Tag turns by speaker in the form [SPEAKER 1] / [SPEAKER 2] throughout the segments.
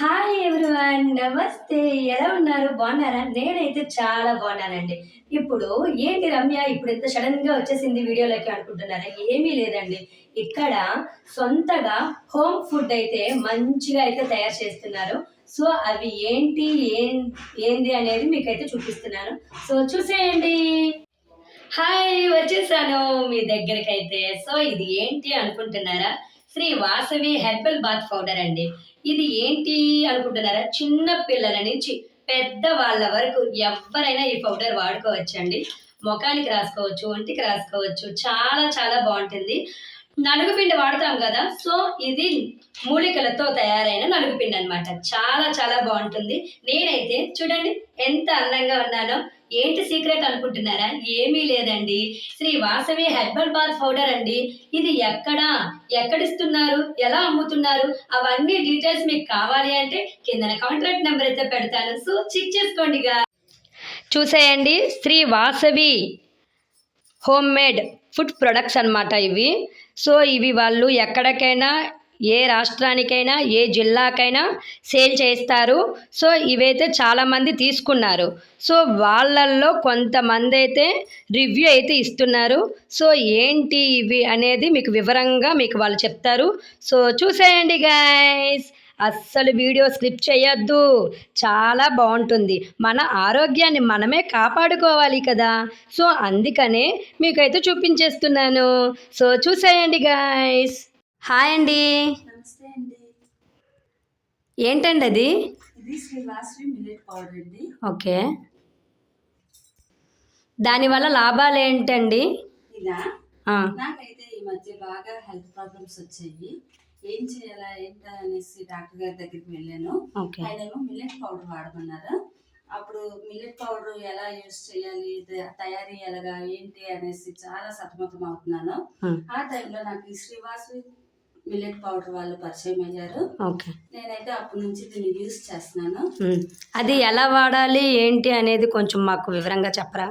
[SPEAKER 1] Hi everyone నమస్తే. ఎలా ఉన్నారు? బాగున్నారా? నేనైతే చాలా బాగున్నానండి. ఇప్పుడు ఏంటి రమ్య? ఇప్పుడు ఇంత సడన్గా వచ్చేసింది వీడియోలోకి అనుకుంటున్నారా? ఏమీ లేదండి. ఇక్కడ సొంతగా హోమ్ ఫుడ్ అయితే మంచిగా అయితే తయారు చేస్తున్నారు. సో అవి ఏంటి? ఏం ఏంది అనేది మీకైతే చూపిస్తున్నాను. సో చూసేయండి. హాయ్ వచ్చేసాను మీ దగ్గరకైతే. సో ఇది ఏంటి అనుకుంటున్నారా? Shri Vasavi herbal bath powder అండి. ఇది ఏంటి అనుకుంటున్నారా? చిన్న పిల్లల నుంచి పెద్ద వాళ్ళ వరకు ఎవరైనా ఈ పౌడర్ వాడుకోవచ్చండి. ముఖానికి రాసుకోవచ్చు ఒంటికి రాసుకోవచ్చు. చాలా చాలా బాగుంటుంది. నలుగుపిండి వాడతాం కదా సో ఇది మూలికలతో తయారైన నలుగుపిండి అన్నమాట. చాలా చాలా బాగుంటుంది. నేనైతే చూడండి ఎంత అందంగా ఉన్నానో. ఏంటి సీక్రెట్ అనుకుంటున్నారా? ఏమీ లేదండి. Shri Vasavi herbal bath powder అండి. ఇది ఎక్కడ? ఎక్కడిస్తున్నారు? ఎలా అమ్ముతున్నారు? అవన్నీ డీటెయిల్స్ మీకు కావాలి అంటే కింద కాంటాక్ట్ నెంబర్ అయితే పెడతాను. సో చెక్ చేసుకోండిగా. చూసేయండి Shri Vasavi home made. Food products అనమాట ఇవి. సో ఇవి వాళ్ళు ఎక్కడికైనా ఏ రాష్ట్రానికైనా ఏ జిల్లాకైనా సేల్ చేస్తారు. సో ఇవైతే చాలామంది తీసుకున్నారు. సో వాళ్ళల్లో కొంతమంది అయితే రివ్యూ అయితే ఇస్తున్నారు. సో ఏంటి ఇవి అనేది మీకు వివరంగా మీకు వాళ్ళు చెప్తారు. సో చూసేయండి గాయస్ అస్సలు వీడియో స్లిప్ చేయొద్దు చాలా బాగుంటుంది. మన ఆరోగ్యాన్ని మనమే కాపాడుకోవాలి కదా. సో అందుకనే మీకైతే చూపించేస్తున్నాను. సో చూసేయండి గాయస్ హాయ్ అండి. ఏంటండి అది? ఓకే. దానివల్ల లాభాలు ఏంటండి?
[SPEAKER 2] నాకైతే ఈ మధ్య బాగా హెల్త్ ప్రాబ్లమ్స్ వచ్చాయి. ఏం చేయాలా ఏంటా అనేసి డాక్టర్ గారి దగ్గరికి వెళ్ళాను.
[SPEAKER 1] ఓకే.
[SPEAKER 2] ఆయన ఏమో మిల్లెట్ పౌడర్ వాడమన్నారు. అప్పుడు మిల్లెట్ పౌడర్ ఎలా యూస్ చేయాలి తయారీ ఎలాగా ఏంటి అనేసి చాలా సతమతం అవుతున్నాను. ఆ. టైంలో నాకు ఈ శ్రీవాసవి మిల్లెట్ పౌడర్ వాళ్ళు పరిచయం అయ్యారు.
[SPEAKER 1] ఓకే.
[SPEAKER 2] నేనైతే అప్పటి నుంచి దీన్ని యూస్ చేస్తున్నాను.
[SPEAKER 1] అది ఎలా వాడాలి ఏంటి అనేది కొంచెం మాకు వివరంగా చెప్పరా?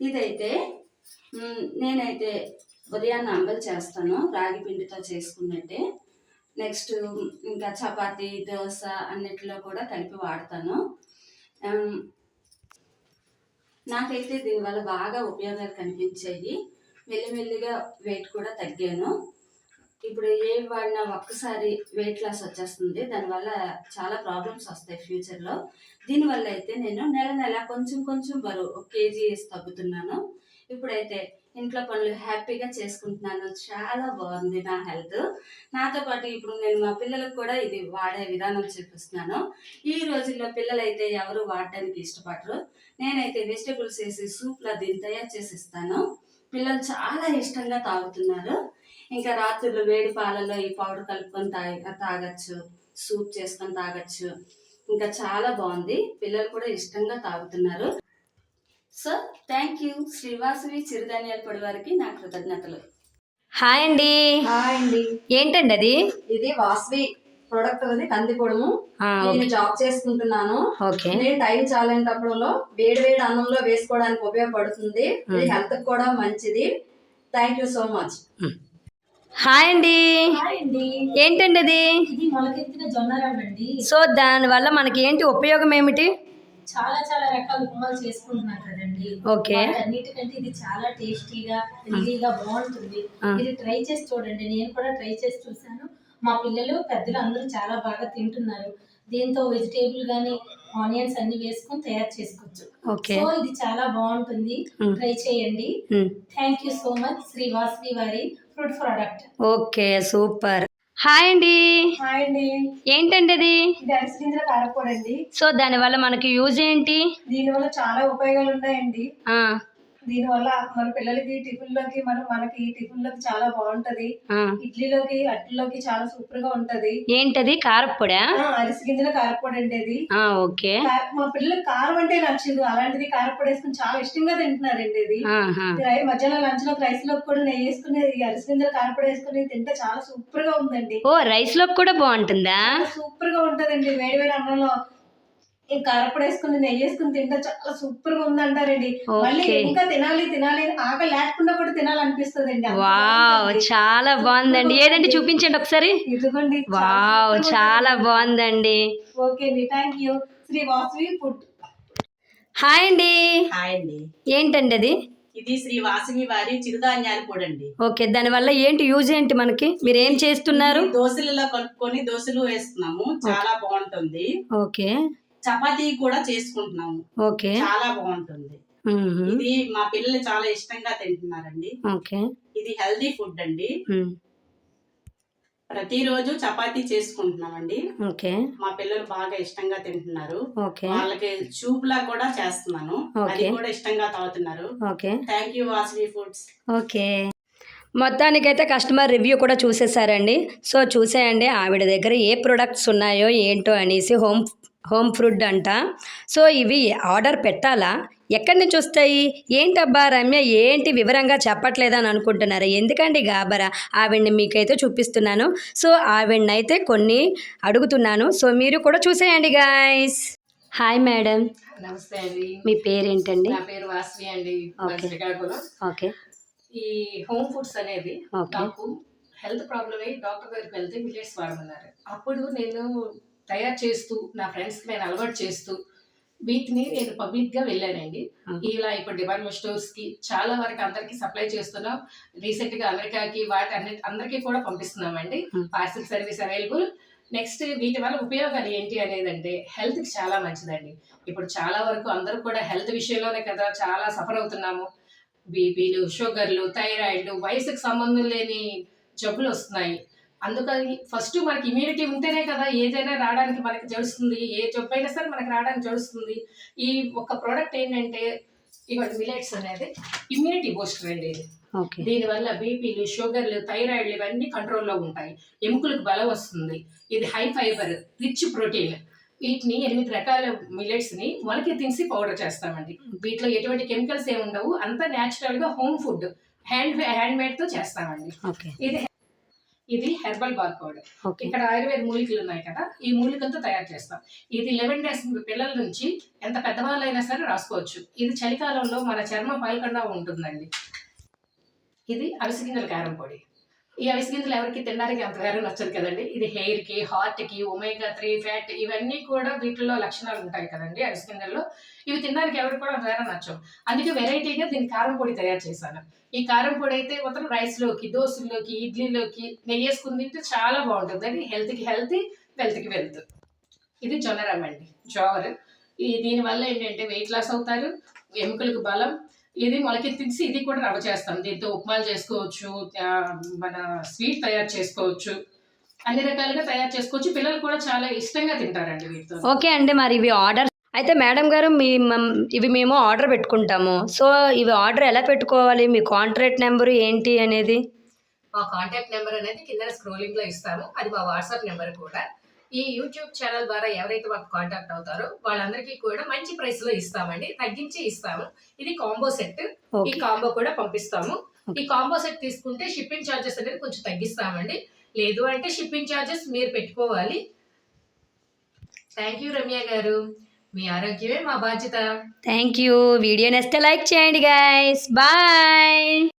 [SPEAKER 2] ఇదైతే నేనైతే ఉదయాన్నే అంబలి చేస్తాను రాగి పిండితో చేసుకున్నట్టే. నెక్స్ట్ ఇంకా చపాతీ దోశ అన్నిటిలో కూడా కలిపి వాడతాను. నాకైతే దీనివల్ల బాగా ఉపయోగాలు కనిపించాయి. మెల్లిమెల్లిగా వెయిట్ కూడా తగ్గాను. ఇప్పుడు ఏం వాడినా ఒక్కసారి వెయిట్ లాస్ వచ్చేస్తుంది. దానివల్ల చాలా ప్రాబ్లమ్స్ వస్తాయి ఫ్యూచర్లో. దీనివల్ల అయితే నేను నెల నెల కొంచెం కొంచెం బరువు ఒక కేజీ వేసి తగ్గుతున్నాను. ఇప్పుడైతే ఇంట్లో పనులు హ్యాపీగా చేసుకుంటున్నాను. చాలా బాగుంది నా హెల్త్. నాతో పాటు ఇప్పుడు నేను మా పిల్లలకు కూడా ఇది వాడే విధానం చూపిస్తున్నాను. ఈ రోజుల్లో పిల్లలైతే ఎవరు వాడడానికి ఇష్టపడరు. నేనైతే వెజిటబుల్స్ వేసి సూప్లా దీన్ని తయారు చేసి ఇస్తాను. పిల్లలు చాలా ఇష్టంగా తాగుతున్నారు. ఇంకా రాత్రులు వేడి పాలలో ఈ పౌడర్ కలుపుకొని తాగ తాగచ్చు సూప్ చేసుకొని తాగచ్చు. ఇంకా చాలా బాగుంది. పిల్లలు కూడా ఇష్టంగా తాగుతున్నారు. సో థ్యాంక్ యూ శ్రీవాసవి చిరుధాన్యాల పొడి వారికి నా కృతజ్ఞతలు.
[SPEAKER 1] హాయ్ అండి.
[SPEAKER 3] హాయ్ అండి.
[SPEAKER 1] ఏంటండి అది?
[SPEAKER 3] ఇది వాస్వి ప్రొడక్ట్ అది కందిపొడము. నేను జాబ్ చేసుకుంటున్నాను. నేను టైం చాలేటప్పుడు వేడి వేడి అన్నంలో వేసుకోవడానికి ఉపయోగపడుతుంది. ఇది. హెల్త్ కూడా మంచిది. Thank you so much
[SPEAKER 1] hi అండి.
[SPEAKER 4] హాయ్ అండి.
[SPEAKER 1] ఏంటండి అది?
[SPEAKER 4] ఇది మొలకెత్తిన జొన్న
[SPEAKER 1] సో దానివల్ల మనకి ఏంటి ఉపయోగం ఏమిటి?
[SPEAKER 4] చాలా చాలా రకాల ఉప్మాలు చేసుకుంటున్నాం కదండి.
[SPEAKER 1] ఓకే.
[SPEAKER 4] అన్నిటికంటే ఇది చాలా టేస్టీగా హెల్దీగా బాగుంటుంది. ఇది ట్రై చేసి చూడండి. నేను కూడా ట్రై చేసి చూసాను మా పిల్లలు పెద్దలు అందరూ చాలా బాగా తింటున్నారు. దీంతో వెజిటేబుల్ గానీ ఆనియన్స్ అన్ని వేసుకొని తయారు చేసుకోవచ్చు.
[SPEAKER 1] ఓకే.
[SPEAKER 4] సో ఇది చాలా బాగుంటుంది. ట్రై చేయండి. Thank you so much Shri Vasavi వారి food product
[SPEAKER 1] okay super. Hi అండి.
[SPEAKER 3] హాయ్ అండి.
[SPEAKER 1] ఏంటండి అది సో దానివల్ల మనకి యూజ్ ఏంటి?
[SPEAKER 3] దీనివల్ల చాలా ఉపయోగాలు ఉన్నాయండి
[SPEAKER 1] ఆ,
[SPEAKER 3] దీనివల్ల మన పిల్లలకి టిఫిన్లోకి మన మనకి టిఫిన్లోకి చాలా బాగుంటది. ఇడ్లీలోకి అట్లలోకి చాలా సూపర్గా ఉంటది.
[SPEAKER 1] ఏంటది? కారప్పొడా?
[SPEAKER 3] ఆ, అరిసి గింజల కారపొడి అండి
[SPEAKER 1] ఓకే.
[SPEAKER 3] మా పిల్లలకు కారం అంటే నచ్చదు. అలాంటిది కారపొడి వేసుకుని చాలా ఇష్టంగా తింటున్నారండి ఇది. మధ్యాహ్నం లంచ్లోకి రైస్లోకి కూడా నెయ్యి వేసుకుని ఈ అరిసి గింజల కారపొడి వేసుకుని తింటే చాలా సూపర్గా ఉందండి.
[SPEAKER 1] ఓ రైస్లో కూడా బాగుంటుందా?
[SPEAKER 3] సూపర్గా ఉంటదండి. వేడి వేడి అన్నంలో ఈ కారపొడి వేసుకుని నెయ్యి వేసుకుని తింటే చాలా సూపర్గా ఉంది అంటారండి మళ్ళీ ఇంకా తినాలి తినాలి ఆకలి లేకుండా కూడా తినాలనిపిస్తుంది అండి
[SPEAKER 1] వావ్ చాలా బాగుందండి. ఏదండి చూపించండి ఒకసారి?
[SPEAKER 3] ఇదిగోండి
[SPEAKER 1] వావ్ చాలా బాగుందండి.
[SPEAKER 3] ఓకే అండి thank you. Shri Vasavi food.
[SPEAKER 1] Hi అండి.
[SPEAKER 5] హాయ్ అండి.
[SPEAKER 1] ఏంటండి అది?
[SPEAKER 5] ఇది శ్రీ వాసవి వారి చిరుధాన్యాల పొడి అండి.
[SPEAKER 1] ఓకే దానివల్ల ఏంటి యూజ్ ఏంటి మనకి? మీరు ఏం చేస్తున్నారు?
[SPEAKER 5] దోశలలో కలుపుకొని దోశలు వేస్తున్నాము. చాలా బాగుంటుంది.
[SPEAKER 1] ఓకే.
[SPEAKER 5] చపాతీ కూడా చేసుకుంటున్నాము.
[SPEAKER 1] ఓకే.
[SPEAKER 5] చాలా బాగుంటుంది. ఇది మా పిల్లలు చాలా ఇష్టంగా తింటున్నారండి.
[SPEAKER 1] ఓకే.
[SPEAKER 5] ఇది హెల్దీ ఫుడ్ అండి. ప్రతిరోజు చపాతీ చేసుకుంటున్నామండి.
[SPEAKER 1] ఓకే.
[SPEAKER 5] మా పిల్లలు బాగా ఇష్టంగా తింటున్నారు.
[SPEAKER 1] ఓకే.
[SPEAKER 5] వాళ్ళకి సూప్లా కూడా చేస్తున్నాను. అది. కూడా ఇష్టంగా తాగుతున్నారు.
[SPEAKER 1] Okay.
[SPEAKER 5] Thank you Vasavi foods
[SPEAKER 1] okay. మొత్తానికైతే కస్టమర్ రివ్యూ కూడా చూసేసారండి. సో చూసేయండి ఆవిడ దగ్గర ఏ ప్రొడక్ట్స్ ఉన్నాయో ఏంటో అనేసి హోమ్ హోమ్ ఫుడ్ అంట. సో ఇవి ఆర్డర్ పెట్టాలా? ఎక్కడి నుంచి వస్తాయి? ఏంటబ్బా రమ్య ఏంటి వివరంగా చెప్పట్లేదని అనుకుంటున్నారా. ఎందుకండి గాబరా? ఆవిడ్ని మీకైతే చూపిస్తున్నాను. సో ఆవిడ్నైతే కొన్ని అడుగుతున్నాను. సో మీరు కూడా చూసేయండి గాయస్. Hi madam.
[SPEAKER 6] నమస్తే అండి.
[SPEAKER 1] మీ పేరేంటండి?
[SPEAKER 6] నా పేరు వాసవి అండి.
[SPEAKER 1] ఓకే.
[SPEAKER 6] ఈ హోమ్ ఫుడ్స్ అనేది నాకు హెల్త్ ప్రాబ్లం అయ్యి డాక్టర్ దగ్గరికి వెళ్తే మిల్లెట్స్ వాడమన్నారు. అప్పుడు నేను తయారు చేస్తూ నా ఫ్రెండ్స్కి నేను అలవాటు చేస్తూ వీటిని నేను పబ్లిక్గా వెళ్ళానండి. ఇలా ఇప్పుడు డిపార్ట్మెంట్ స్టోర్స్కి చాలా వరకు అందరికీ సప్లై చేస్తున్నాం. రీసెంట్గా అమెరికాకి వాటి అన్ని అందరికీ కూడా పంపిస్తున్నామండి. పార్సిల్ సర్వీస్ అవైలబుల్ నెక్స్ట్ వీటి వల్ల ఉపయోగాలు ఏంటి అనేది అంటే హెల్త్కి చాలా మంచిదండి. ఇప్పుడు చాలా వరకు అందరూ కూడా హెల్త్ విషయంలోనే కదా చాలా సఫర్ అవుతున్నాము. బీపీలు షుగర్లు థైరాయిడ్లు వయసుకు సంబంధం లేని జబ్బులు వస్తున్నాయి. అందుకని ఫస్ట్ మనకి ఇమ్యూనిటీ ఉంటేనే కదా ఏదైనా రావడానికి మనకి జడుస్తుంది ఏ జబ్బు అయినా సరే మనకి రావడానికి జడుస్తుంది. ఈ ఒక ప్రోడక్ట్ ఏంటంటే ఇవాళ మిలెట్స్ అనేది. ఇమ్యూనిటీ బూస్టర్ అండి ఇది. దీనివల్ల బీపీలు షుగర్లు థైరాయిడ్లు ఇవన్నీ కంట్రోల్లో ఉంటాయి. ఎముకలకు బలం వస్తుంది. ఇది హై ఫైబర్ రిచ్ ప్రోటీన్ వీటిని ఎనిమిది రకాల మిల్లెట్స్ని మొలకెత్తించి తీసి పౌడర్ చేస్తామండి. వీటిలో ఎటువంటి కెమికల్స్ ఏమి ఉండవు అంతా న్యాచురల్గా హోమ్ ఫుడ్ హ్యాండ్ హ్యాండ్ మేడ్తో చేస్తామండి. ఇది ఇది హెర్బల్ బాత్ పౌడర్ ఇక్కడ ఆయుర్వేద మూలికలు ఉన్నాయి కదా ఈ మూలికలతో తయారు చేస్తాం. ఇది లెవెన్ డేస్ పిల్లల నుంచి ఎంత పెద్దవాళ్ళైనా సరే రాసుకోవచ్చు. ఇది చలికాలంలో మన చర్మం పలకుండా ఉంటుందండి. ఇది అవిసె గింజల కారం పొడి. ఈ ఐస్ గింజలు ఎవరికి తినడానికి అంత వేరే నచ్చదు కదండి. ఇది హెయిర్కి హార్ట్కి ఒమేగా త్రీ ఫ్యాట్ ఇవన్నీ కూడా వీటిల్లో లక్షణాలు ఉంటాయి కదండి అవిసె గింజల్లో ఇవి తినడానికి ఎవరికి కూడా అంత వేరే నచ్చవు. అందుకే వెరైటీగా దీని కారం పొడి తయారు చేశాను. ఈ కారం పొడి అయితే మొత్తం రైస్లోకి దోశల్లోకి ఇడ్లీలోకి నెయ్యి వేసుకుని తింటే చాలా బాగుంటుంది. అది హెల్త్కి హెల్త్ వెల్త్కి వెల్త్ ఇది జొన్నరమ్మ అండి. జోవర్ ఈ దీనివల్ల ఏంటంటే వెయిట్ లాస్ అవుతారు ఎముకలకు బలం ఇది మొలకెత్తించి ఇది కూడా రవ్వ చేస్తాం. దీంతో ఉప్మాలు చేసుకోవచ్చు మన స్వీట్ తయారు చేసుకోవచ్చు అన్ని రకాలుగా తయారు చేసుకోవచ్చు. పిల్లలు కూడా చాలా ఇష్టంగా తింటారండి వీటితో.
[SPEAKER 1] ఓకే అండి మరి ఇవి ఆర్డర్ అయితే మేడం గారు మీ మమ్- ఇవి మేము ఆర్డర్ పెట్టుకుంటాము. సో ఇవి ఆర్డర్ ఎలా పెట్టుకోవాలి? మీ కాంట్రాక్ట్ నెంబరు ఏంటి అనేది?
[SPEAKER 6] మా కాంటాక్ట్ నెంబర్ అనేది కింద స్క్రోలింగ్లో ఇస్తాము అది మా వాట్సాప్ నెంబర్ కూడా. ఈ యూట్యూబ్ ఛానల్ ద్వారా ఎవరైతే మాకు కాంటాక్ట్ అవుతారో వాళ్ళందరికీ కూడా మంచి ప్రైస్లో ఇస్తామండి. తగ్గించి ఇస్తాము. ఇది కాంబో సెట్ ఈ కాంబో కూడా పంపిస్తాము. ఈ కాంబో సెట్ తీసుకుంటే షిప్పింగ్ ఛార్జెస్ అనేది కొంచెం తగ్గిస్తామండి. లేదు అంటే షిప్పింగ్ ఛార్జెస్ మీరు పెట్టుకోవాలి. థ్యాంక్ యూ రమ్య గారు. మీ ఆరోగ్యమే మా బాధ్యత.
[SPEAKER 1] థ్యాంక్ యూ వీడియో నచ్చితే లైక్ చేయండి గైస్ బాయ్